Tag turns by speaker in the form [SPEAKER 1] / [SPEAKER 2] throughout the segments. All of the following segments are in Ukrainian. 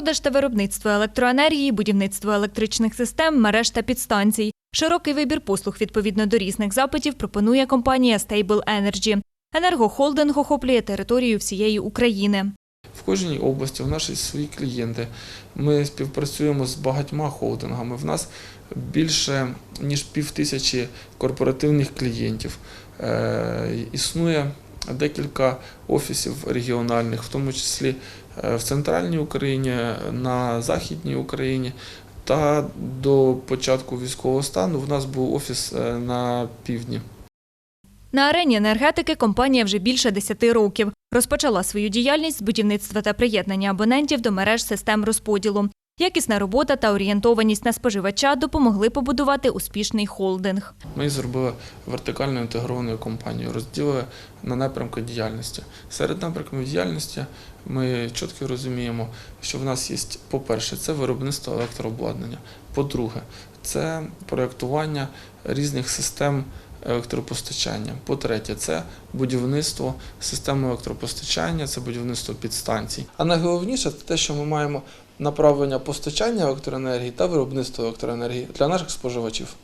[SPEAKER 1] Продаж та виробництво електроенергії, будівництво електричних систем, мереж та підстанцій. Широкий вибір послуг відповідно до різних запитів пропонує компанія Stable Energy. Енергохолдинг охоплює територію всієї України.
[SPEAKER 2] В кожній області в є свої клієнти. Ми співпрацюємо з багатьма холдингами. В нас більше ніж пів тисячі корпоративних клієнтів. Е, Існує декілька офісів регіональних, в тому числі е, в центральній Україні, на Західній Україні. Та до початку військового стану в нас був офіс е, на півдні.
[SPEAKER 1] На арені енергетики компанія вже більше 10 років. Розпочала свою діяльність з будівництва та приєднання абонентів до мереж систем розподілу. Якісна робота та орієнтованість на споживача допомогли побудувати успішний холдинг.
[SPEAKER 2] Ми зробили вертикально інтегрованою компанією, розділили на напрямки діяльності. Серед напрямків діяльності ми чітко розуміємо, що в нас є, по-перше, це виробництво електрообладнання. По-друге, це проєктування різних систем електропостачання. По-третє, це будівництво системи електропостачання, це будівництво підстанцій. А найголовніше це те, що ми маємо направлення постачання електроенергії та виробництво електроенергії для наших споживачів.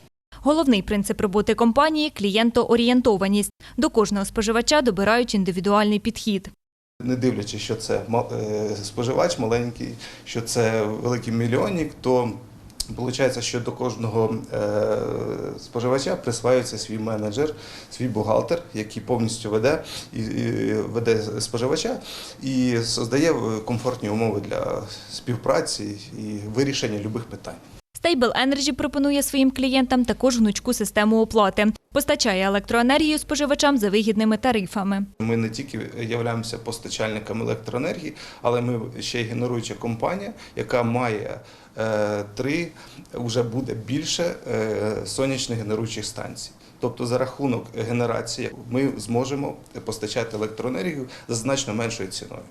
[SPEAKER 1] Головний принцип роботи компанії клієнтоорієнтованість. До кожного споживача добирають індивідуальний підхід.
[SPEAKER 3] Не дивлячись, що це е, споживач маленький, що це великий мільйонник, то виходить, що до кожного е, споживача присваюється свій менеджер, свій бухгалтер, який повністю веде і веде споживача і создає комфортні умови для співпраці і вирішення будь-яких питань.
[SPEAKER 1] Stable Energy пропонує своїм клієнтам також гнучку систему оплати. Постачає електроенергію споживачам за вигідними тарифами.
[SPEAKER 3] Ми не тільки являємося постачальниками електроенергії, але ми ще й генеруюча компанія, яка має е, три, вже буде більше е, сонячних генеруючих станцій. Тобто за рахунок генерації ми зможемо постачати електроенергію за значно меншою ціною.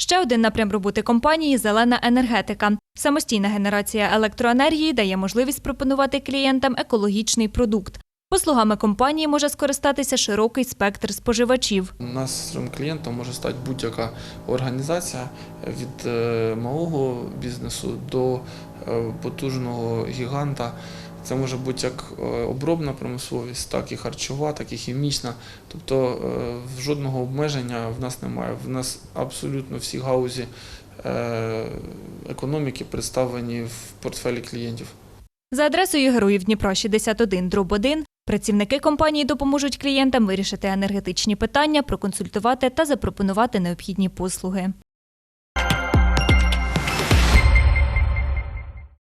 [SPEAKER 1] Ще один напрям роботи компанії зелена енергетика. Самостійна генерація електроенергії дає можливість пропонувати клієнтам екологічний продукт. Послугами компанії може скористатися широкий спектр споживачів.
[SPEAKER 2] Нашим клієнтом може стати будь-яка організація від е, малого бізнесу до е, потужного гіганта. Це може бути як е, обробна промисловість, так і харчова, так і хімічна. Тобто е, жодного обмеження в нас немає. В нас абсолютно всі гаузі е, економіки представлені в портфелі клієнтів.
[SPEAKER 1] За адресою Героїв Дніпра 61 дроб 1 працівники компанії допоможуть клієнтам вирішити енергетичні питання, проконсультувати та запропонувати необхідні послуги.